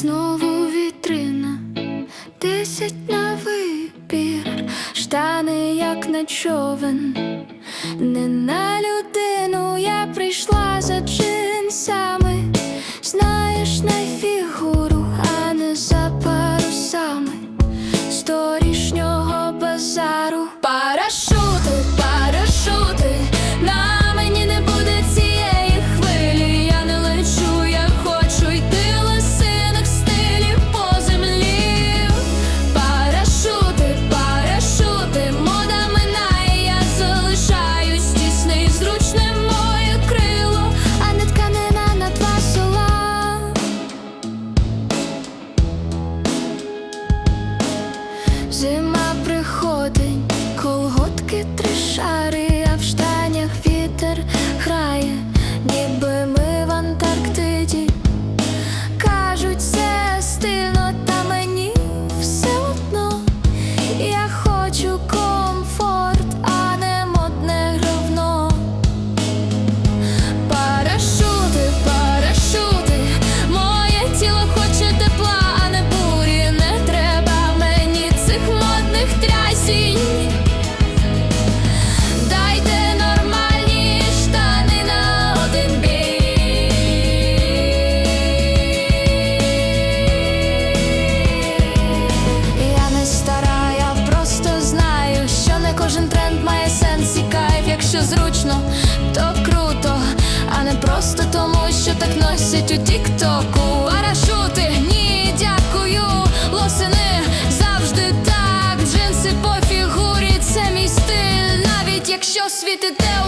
знову вітрина, десять на вибір, штани, як на човен, не на зима приходить, колготки три шари. що зручно, то круто, а не просто тому, що так носять у тіктоку. Парашути, ні, дякую, лосини завжди так. Джинси по фігурі, це мій стиль, навіть якщо світите.